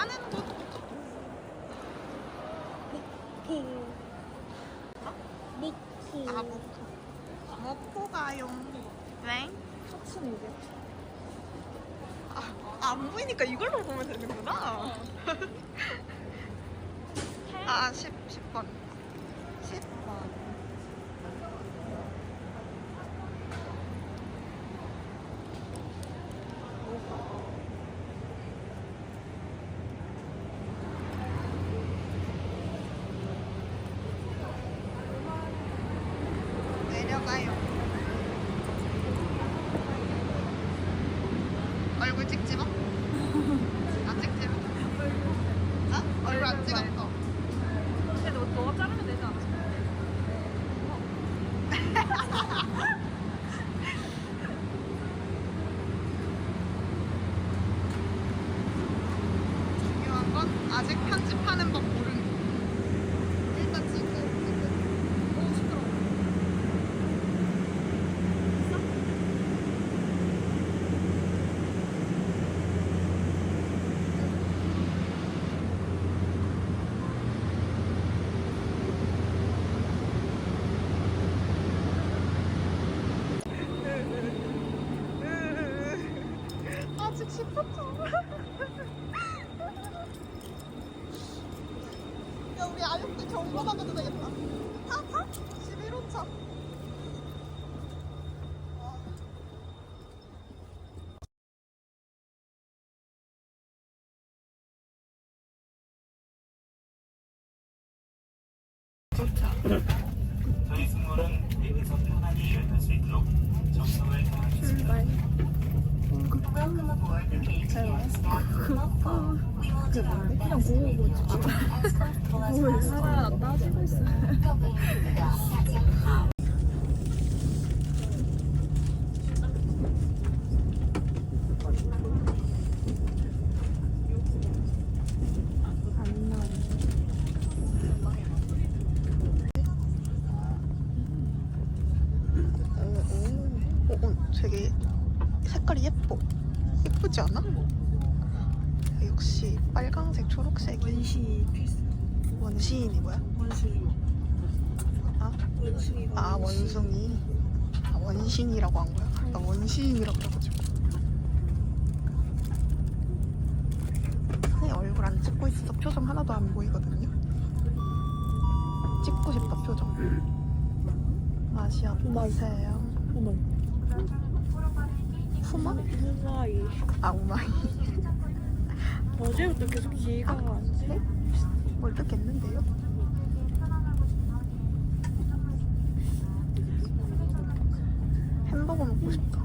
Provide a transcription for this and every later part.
까는 것도 미키. 아 먹고 먹고 가요. 왜? 셔츠는 이게? 아, 안 보이니까 이걸로 보면 되는구나. 아, 10, 10번. 10번. 내려가요. 얼굴 찍지 마. 안 찍지 마. 어? 얼굴 안 찍었어. 근데 너, 너가 자르면 되지 않았어? 중요한 건 아직 편집하는 법 모르는 거. 일단 찍고 찍고. 오 시끄러워. 아직 10분 야 우리 아육대 경보 가도 되겠다 타? 타? 11호차 저희 승무원은 내에서 편하게 여행할 수 있도록 정성을 다하겠습니다. 그냥 살아 따지고 있어. 오, 오, 오, 되게 색깔이 예뻐 예쁘지 않아? 역시 빨강색 초록색이 원시. 원시인이 뭐야? 원시. 아, 원숭이가. 아 원숭이 아, 원신이라고 한 거야? 나 원시인이라고 그래가지고 내 얼굴 안 찍고 있어 표정 하나도 안 보이거든요 찍고 싶다 표정 맛이 어떠세요? 어머. 후마? 후마이. 아 우마이 어제부터 계속 기가 안 돼? 뭘 뜯겠는데요? 햄버거 먹고 싶다.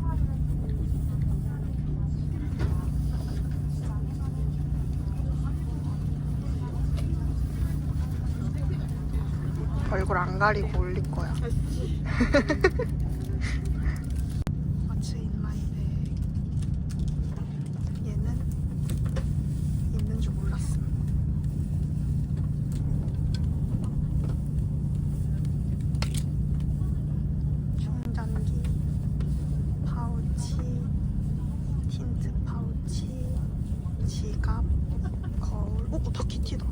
얼굴 안 가리고 올릴 거야. What's in my bag? 얘는 있는 줄 몰랐음. 충전기, 파우치, 틴트 파우치, 지갑, 거울. 오, 다 키티다.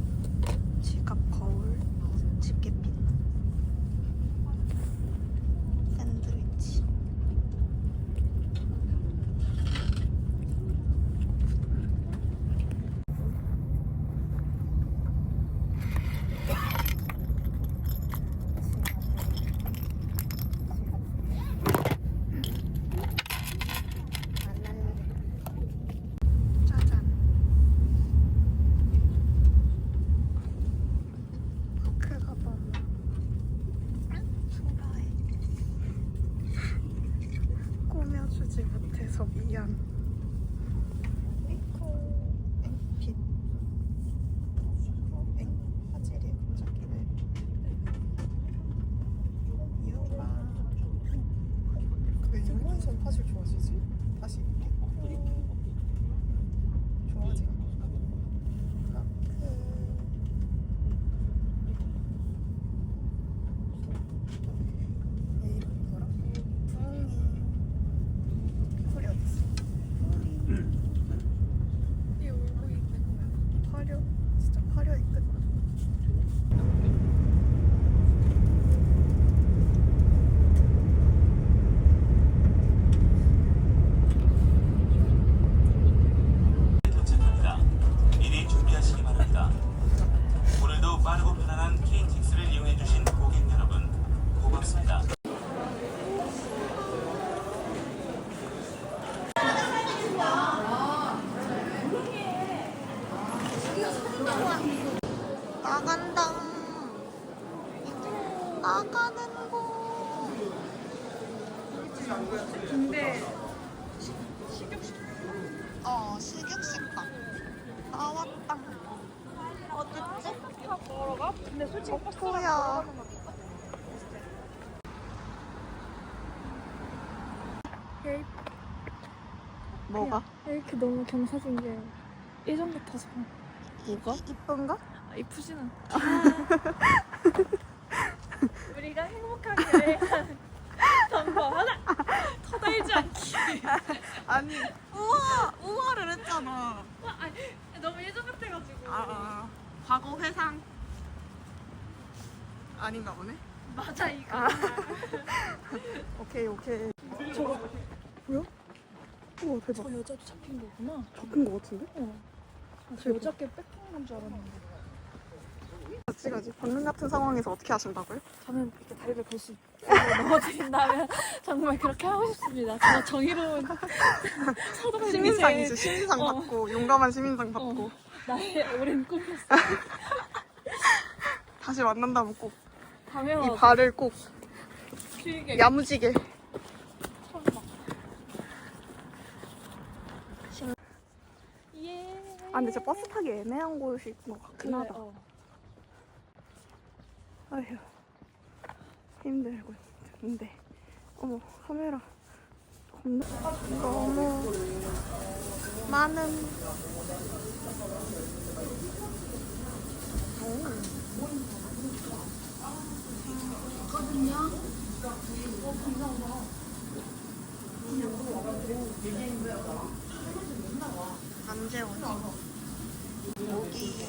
이렇게 너무 경사진 게 예전 같아서 뭐가? 이쁜가? 아, 이쁘진 않다. 우리가 행복하게 정보 하나 터달지 않기. 아니, 우와! 우와를 했잖아. 와, 아니, 너무 예전 같아가지고. 아, 아. 과거 회상. 아닌가 보네. 맞아 이거. 오케이, 오케이. 저거 뭐야? 우와, 대박. 저 여자도 잡힌 거구나. 잡힌 거 같은데? 어. 아, 저 여자께 뺏긴 줄 알았는데. 같이 가지. 방금 같은 상황에서 어떻게 하신다고요? 저는 이렇게 다리를 걸수 있고 넘어뜨린다면 정말 그렇게 하고 싶습니다. 정말 정의로운 시민상이죠. 시민상 어. 받고, 용감한 시민상 받고. 어. 나의 오랜 꿈이었어. 다시 만난다면 꼭, 이 당연하죠. 발을 꼭 길게. 야무지게. 아, 근데 진짜 버스 타기 애매한 곳일 것 같긴 그래, 하다. 어. 아휴. 힘들고. 근데, 어머, 카메라. 겁나. 너무 많은. 안재원. 여기.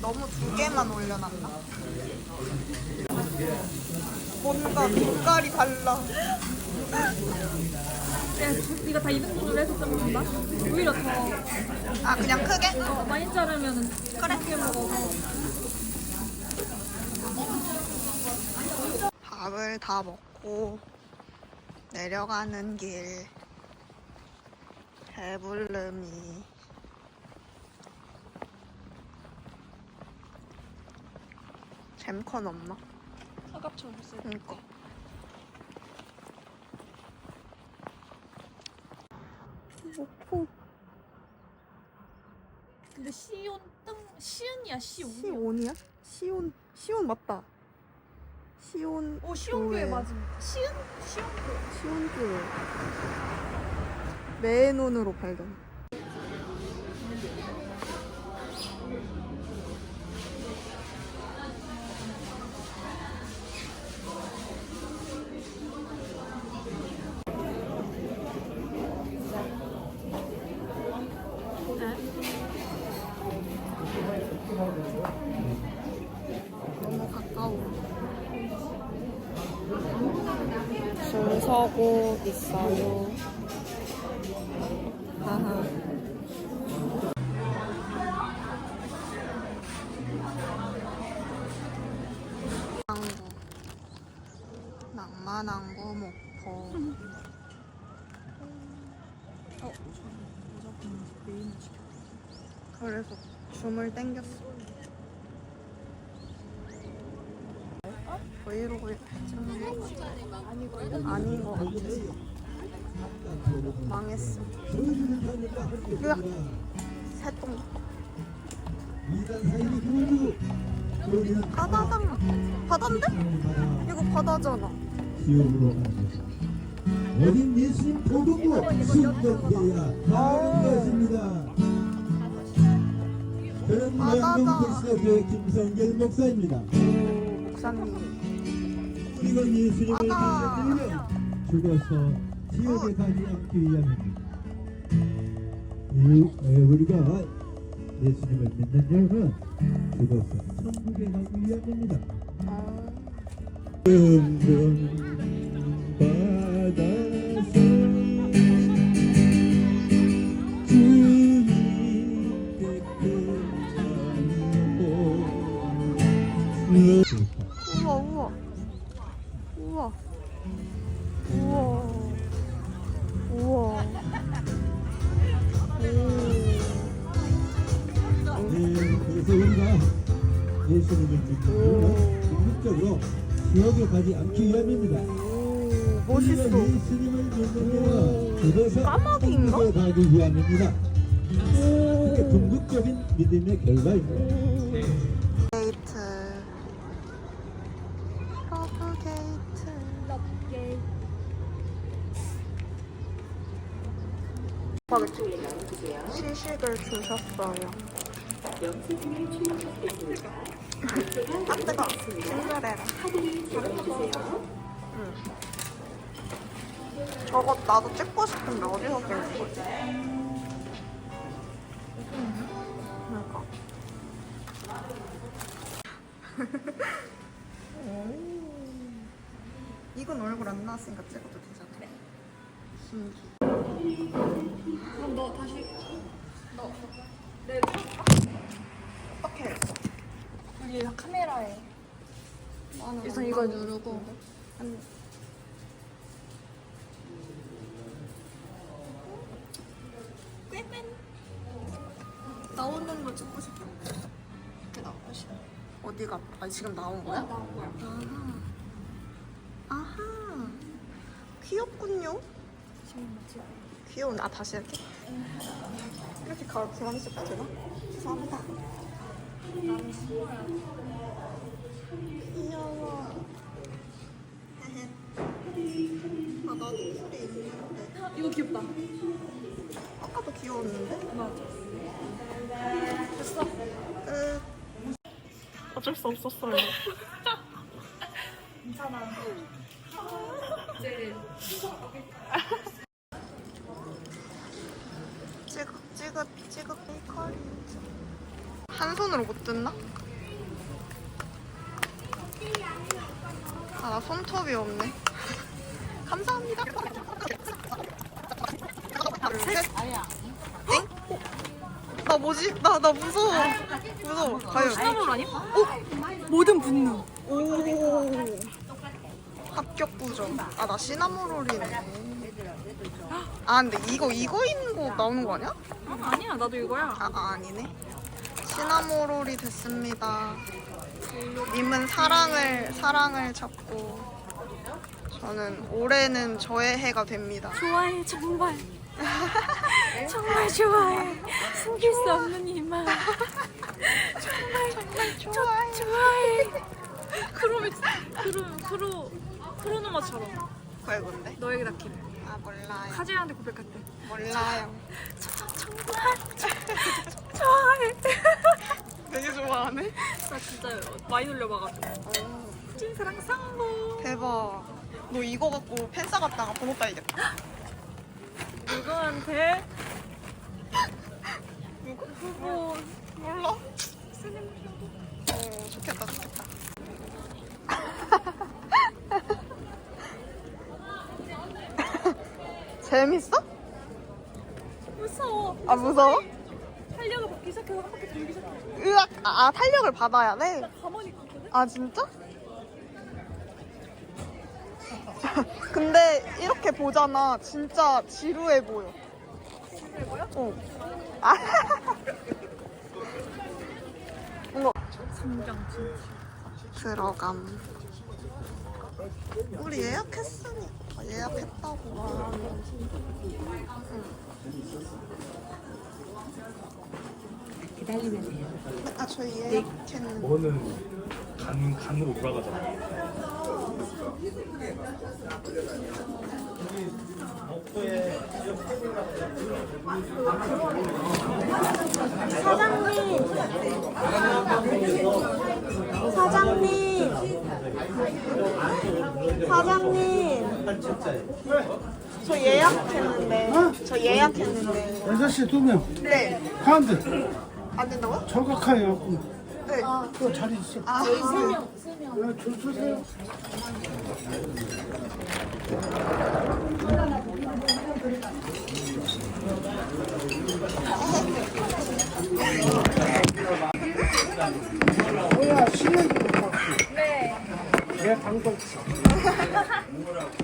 너무 두 개만 올려놨나? 뭔가 빛깔이 달라. 야, 이거 다 2등분으로 해서 자른다? 오히려 더 아, 그냥 크게? 어, 많이 자르면 그래. 크게 먹어서 밥을 다 먹고 내려가는 길 배불름이 잼컨 없나? 사각처럼 있어요. 그니까 목포 근데 시온 뜬 시은이야 시온. 시온이야? 시온 시온 맞다 시온 오 시온교회 교회. 맞음. 시은 시온교회. 시온교회 내 눈으로 발견 너무 가까워 줄 서고 있어요. 하하. 항구 낭만항구 목포 어. 그래서 줌을 땡겼어. 브이로그 아닌 거 같아. 망했어. 으악 새똥. 바다다 바다인데? 이거 바다잖아 기업으로 어린 예수님 보급부 순덕해야 것입니다. 저는 바다다. 양동택시대교회 김성길 목사입니다. 오 목사님 우리가 예수님을. 믿으면 죽어서 지옥에 가지 않기 위함입니다. 우리가 예수님을 믿는 자는 죽어서 천국에 가기 위함입니다. 우와 우와 우와. 우와 우와 믿는 이유는 궁극적으로 지옥에 가지 않기 위함입니다. 그래서 까마귀인가? 가기 위함입니다. 그게 궁극적인 믿음의 결과입니다. 나도 찍고 싶은데 어디서 찍는 거지? 그러니까 이건 얼굴 안 나왔으니까 찍어도 되잖아. 그래. 신기. 그럼 너 다시 너 내. 어떻게 했어? 여기 카메라에 일단 이걸 누르고 나 걸 찍고. 이렇게 나오고 싶어. 어디가? 아 지금 나온 거야? 나온 거야. 아하. 아하. 귀엽군요. 귀여운. 아 다시 이렇게. 이렇게 가 그만 찍도 되나? 죄송합니다. 귀여워. 아 나도 풀이 있는데. 이거 귀엽다. 아까도 귀여웠는데? 맞아. 됐어. 끝. 어쩔 수 없었어요. 괜찮아. 이제 찌긋 찌긋 찌긋 베이커리. 한 손으로 못 뜯나? 아 나 손톱이 없네. 감사합니다. 둘, 셋. 나 뭐지? 나 나 무서워. 무서워. 과연. 시나몬 아니야? 어? 모든 분노. 오. 합격 부정. 아 나 시나모롤이네. 아 근데 이거 이거 있는 거 나오는 거 아니야? 어, 아니야. 나도 이거야. 아, 아 아니네. 시나모롤이 됐습니다. 님은 사랑을 사랑을 찾고 저는 올해는 저의 해가 됩니다. 좋아해 정말. 정말 좋아해. 숨길 수 없는 이만. 정말 정말 좋아해. 좋아해. 크로미 크로 크로 크로노마처럼 그건데? 너에게 닿기를. 아 몰라요. 카즈야한테 고백할 때. 몰라요. 저, 정말 좋아해. 되게 좋아하네. 나 진짜 많이 놀려봐가지고. 찐사랑 상고. 대박. 너 이거 갖고 팬싸 갔다가 번호 따이겠다. 누구한테? 누구? 후보. 몰라. 어 좋겠다 좋겠다. 재밌어? 무서워. 아 무서워? 탄력을 받기 시작해서 한 바퀴 돌기 시작해. 으악 아 탄력을 받아야 돼? 가만히 있거든? 아 진짜? 근데 이렇게 보잖아 진짜 지루해 보여 지루해 보여? 어. 아. 진짜. 들어감 우리 예약했으니까 예약했다고 기다리면 돼요. 아 저희 예약했는데 너는 간, 간으로 돌아가잖아. 사장님 사장님. 저 예약했는데 저 예약했는데. 6시 두 명. 네. 가운데 안 된다고요? 저각하여 네그 자리 있어. 아, 야, 줄 서세요. 뭐야, 신는. 네. 내 방송.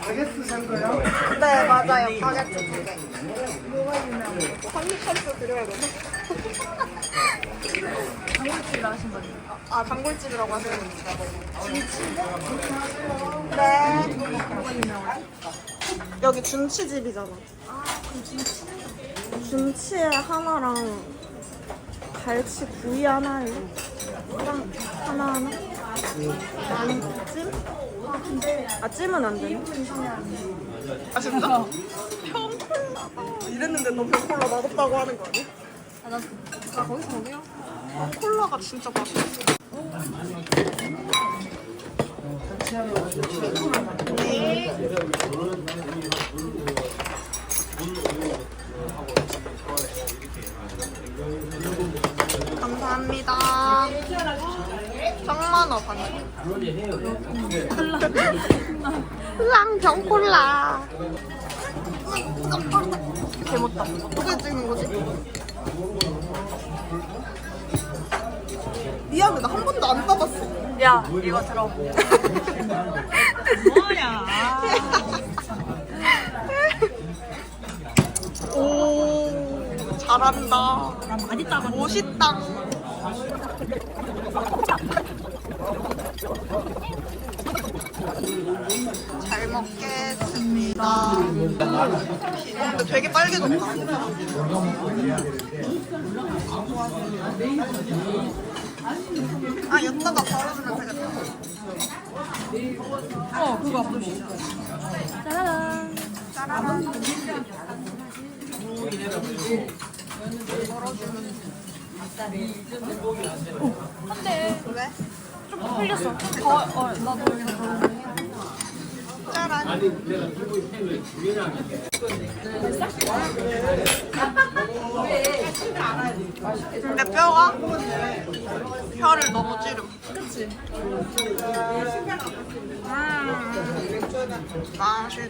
바게트 산 거야? 네 맞아요. 바게트 두 개. 뭐가 유명한 거? 삼겹살도 드려야 되나? 단골집이라 하신 거죠? 아, 단골집이라고 하시는. 네. 뭐가 유명하지? 여기 준치집이잖아. 준치에 하나랑 갈치 구이 하나에 하나 하나 하나. 아니 찜? 아 찜은 안 되나? 아 진짜? 병콜라. 이랬는데 너 병콜라 맛없다고 하는 거 아니야? 아, 나, 나 거기서 먹어요? 아, 콜라가 진짜 맛있어. 감사합니다. 정만 원 반찬. 랑 병콜라. 개못다. 어떻게 찍는 거지? 미안해, 나 한 번도 안 따봤어. 야, 이거 들어. 오, 잘한다. 나 많이 따봤 멋있다. 잘 먹겠습니다. 근데 되게 빨개 졌다. 아, 여기다가 걸어주면 되겠다. 어, 그거 앞으로 짜라란. 한데 왜? 좀 흘렸어. 좀 더, 어, 나도 여기서 더. 근데 뼈가 혀를 너무 찌름. 그치? 음, 맛있다.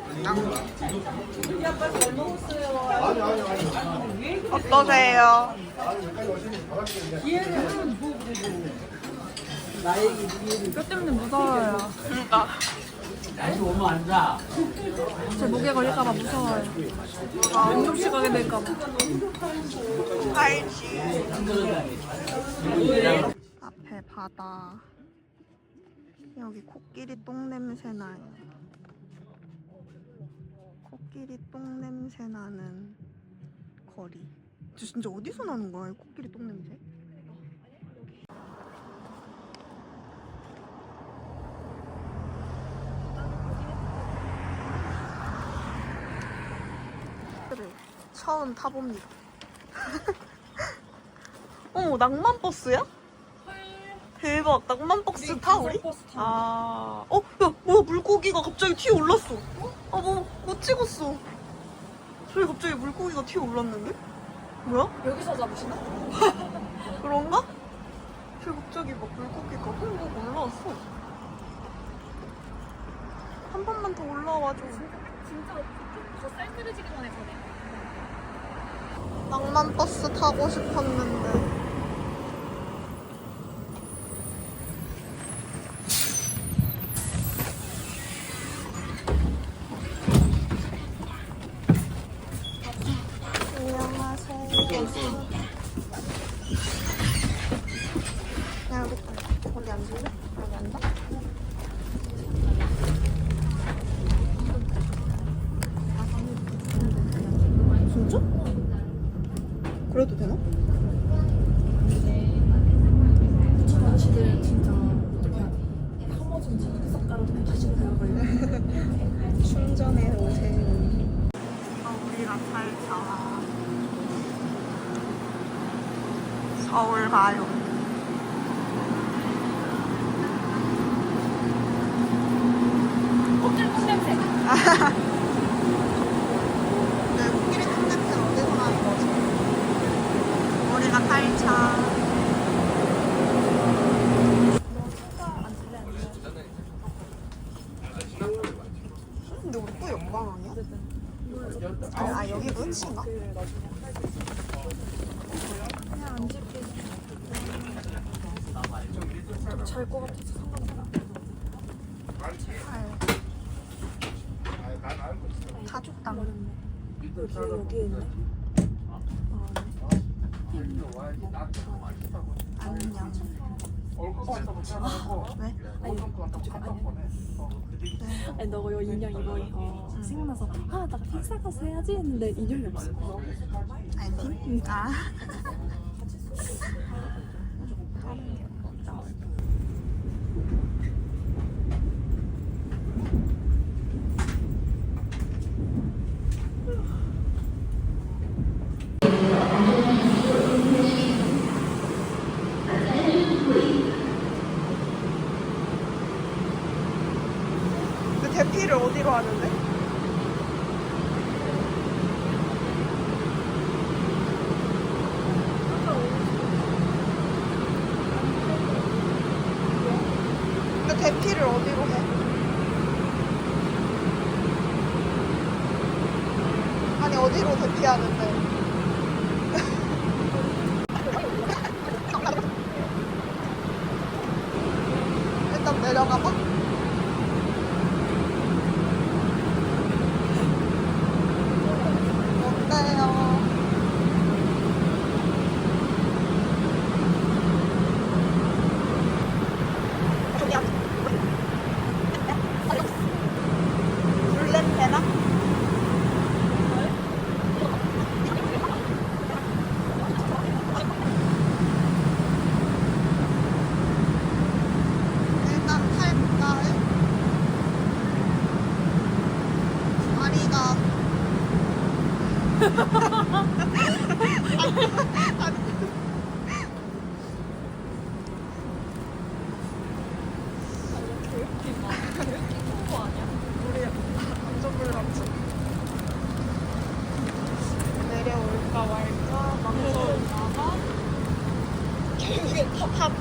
어떠세요? 뼈 때문에 무서워요. 그러니까 제 목에 걸릴까봐 무서워요. 응급실 가게 될까봐. 알지. 앞에 바다. 여기 코끼리 똥 냄새 나요. 코끼리 똥 냄새 나는 거리. 저 진짜 어디서 나는 거야, 이 코끼리 똥 냄새? 를 처음 타봅니다. 어머 낭만 버스야? 대박 낭만 버스 타 우리? 아, 어, 야, 뭐야 물고기가 갑자기 튀어 올랐어. 아, 뭐, 못 찍었어. 저기 갑자기 물고기가 튀어 올랐는데? 뭐야? 여기서 잡으시나? 그런가? 저기 갑자기 막 물고기가 훅훅 올라왔어. 한 번만 더 올라와줘. 진짜 저 쌀그러지기만 했거든. 낭만 버스 타고 싶었는데. 안녕하세요. 야, 여기 있다. 거기 앉을래? 여기 앉아? 진짜? 그래도 되나? 근데 우리 또 영광 아니야? 아, 아 여기 은신가? 그냥 안 집게. 잘것 같아서 상관없어. 여기 있네. 안녕. 어, 왜? 아니, 네. 아니 너가 요 인형 이거 이거. 생각나서 아 나 픽사 가서 해야지 했는데 인형이 없어. 알팀? 아. pop